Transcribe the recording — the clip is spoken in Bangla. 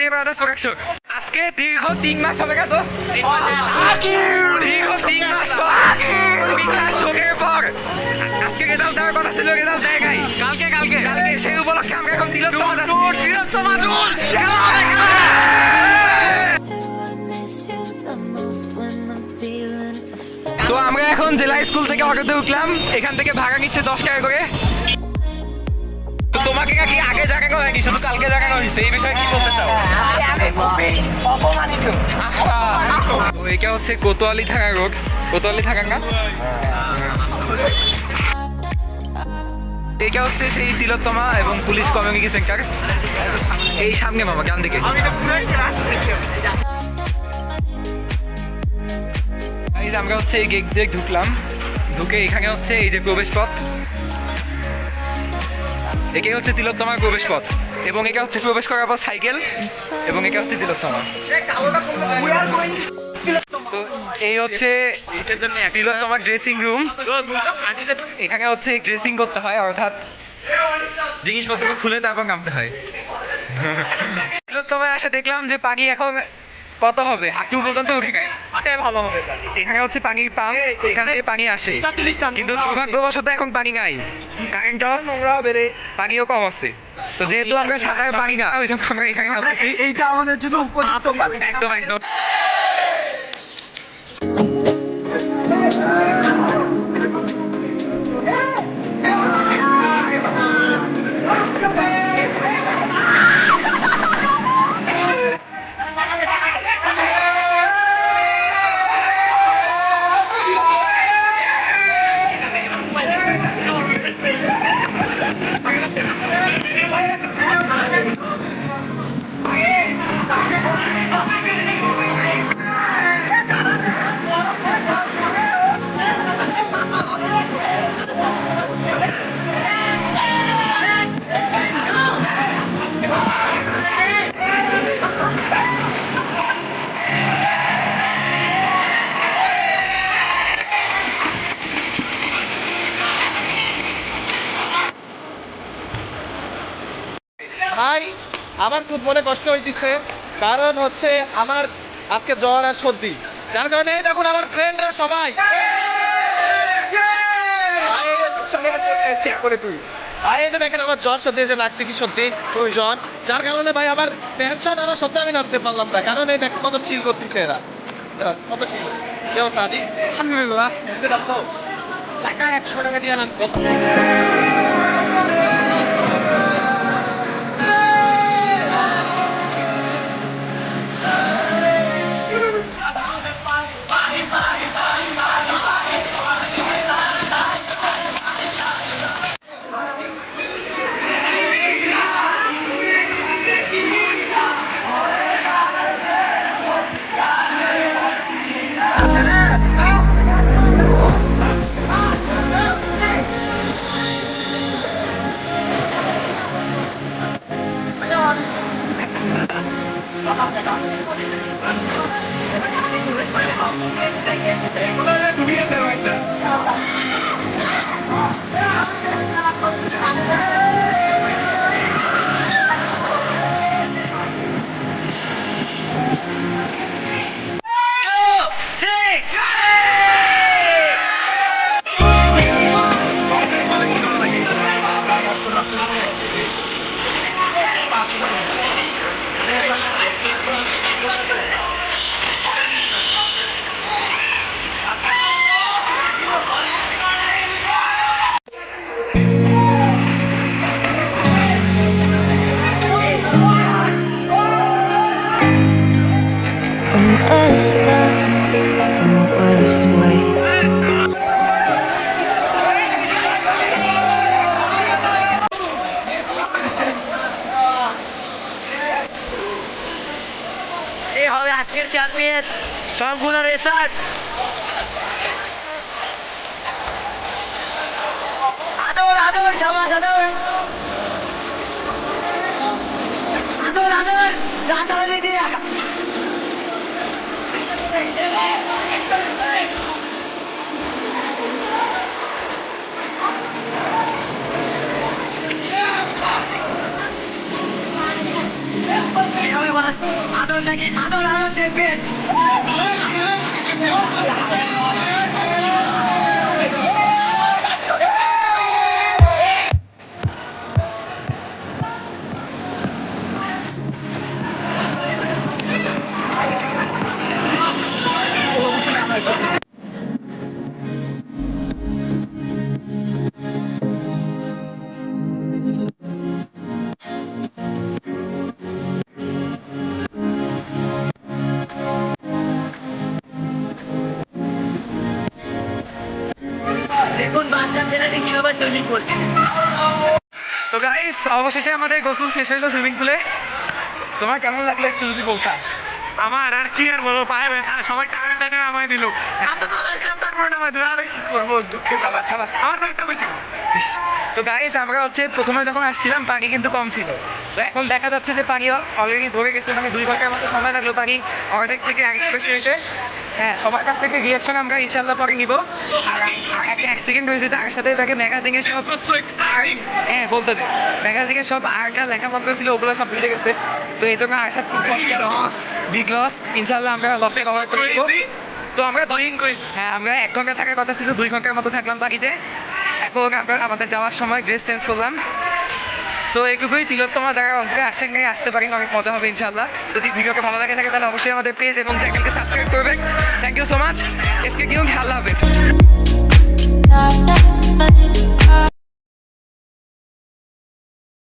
এবার আজকে দীর্ঘ তিন মাস হবে দীর্ঘ তিন মাস পর বিকাশ শোকের পর আজকে রেজাল্ট দেওয়ার কথা ছিল রেজাল্ট দেয় কালকে কালকে কালকে সেই উপলক্ষে আমরা এখন দিল? তো আমরা এখন জেলা স্কুল থেকে অটোতে উঠলাম এখান থেকে ভাড়া নিচ্ছে দশ টাকা করে তোমাকে কি আগে জাগানো হয়নি শুধু কালকে জাগানো হয়েছে। এই বিষয়ে কি বলতে চাও? তো এইটা হচ্ছে কোতোয়ালি থাকা রোড কোতোয়ালি থাকা না এইটা হচ্ছে সেই তিলোত্তমা এবং পুলিশ কমিউনিটি সেন্টার। এই সামনে মামা কেন দিকে। আমরা হচ্ছে এই গেট দিয়ে ঢুকলাম। ঢুকে এখানে হচ্ছে এই যে প্রবেশ পথ একে হচ্ছে তিলোত্তমার প্রবেশ পথ এবং এটা হচ্ছে প্রবেশ করার পর সাইকেল এবং এটা হচ্ছে তিলোত্তমা। এই হচ্ছে তিলোত্তমার ড্রেসিং রুম এখানে হচ্ছে ড্রেসিং করতে হয়, অর্থাৎ জিনিসপত্র খুলে তারপর নামতে হয়। তিলোত্তমায় আসে দেখলাম যে পানি এখন কত হবে? হাঁটু পর্যন্ত উঠে গেছে ভালো হবে এখানে হচ্ছে পানির পাম্প এখানে পানি আসে। কিন্তু দুর্ভাগ্যবশত এখন পানি নাই। কারেন্ট নোংরা বেড়ে পানিও কম আছে। তো যেহেতু আমরা সাঁতার পানি না ওই জন্য আমরা এখানে। এইটা আমাদের জন্য উপযুক্ত একদম একদম। আমার খুব মনে কষ্ট হইতেছে, কারণ হচ্ছে আমার আজকে জ্বর আর সর্দি। যার কারণে দেখুন আমার ফ্রেন্ডরা সবাই করে তুই। ভাই এই যে দেখেন আমার জ্বর, সর্দি যে লাগতে কি সর্দি জ্বর। যার কারণে ভাই আমার পেনশন আরও সত্যি আমি নামতে পারলাম না। কারণ এই দেখ কত চিল করতেছে এরা। এরা কত চিল কি অবস্থা, আদি? আলহামদুলিল্লাহ টাকা একশো টাকা দিয়ে আনান I'm messed হবে আজকের চ্যাম্পিয়ন সবগুলো রেসার আদর আদর জামা আদর আদর আদর আদর দিদি আদর নাকি আদর আদর চ্যাম্পিয়ন তৈরি করছে। তো গাইস অবশেষে আমাদের গোসল শেষ হইল সুইমিং পুলে তোমার কেমন লাগল একটু যদি বলতা? আমার আর কি আর বলব পায়ে ব্যথা সবাই টাকা টাকা আমায় দিল। আমি তো গাইস আমরা হচ্ছে প্রথমে যখন আসছিলাম পানি কিন্তু কম ছিল। তো এখন দেখা যাচ্ছে যে পানি অলরেডি ধরে গেছে মানে দুই ঘণ্টার মতো সময় লাগল পানি। অর্ধেক থেকে এক বেশি হয়েছে হ্যাঁ। সবার কাছ থেকে রিয়াকশন আমরা ইনশাল্লাহ পরে নিব। আর আর একটা অ্যাক্সিডেন্ট হয়েছে তার সাথে তাকে ম্যাগাজিনের সব হ্যাঁ বলতে দে। ম্যাগাজিনের সব আর্টটা লেখাপত্র ছিল ওগুলো সব ভিজে গেছে। তো এই জন্য আসার খুব লস বিগ লস ইনশাল্লাহ আমরা লসে কভার করে দেবো তো আমরা দুই হ্যাঁ আমরা এক ঘণ্টা থাকার কথা ছিল দুই ঘণ্টার মতো থাকলাম বাকিতে এখন আমরা আমাদের যাওয়ার সময় ড্রেস চেঞ্জ করলাম। তো এইটুকুই তিলোত্তমা যারা অঙ্কে গায়ে আসতে পারি অনেক মজা হবে ইনশাল্লাহ যদি ভিডিওটা ভালো লাগে থাকে, তাহলে অবশ্যই আমাদের পেজ এবং চ্যানেলকে সাবস্ক্রাইব করবেন। থ্যাংক ইউ সো মাচ এসকে কিউ আল্লাহ হাফেজ।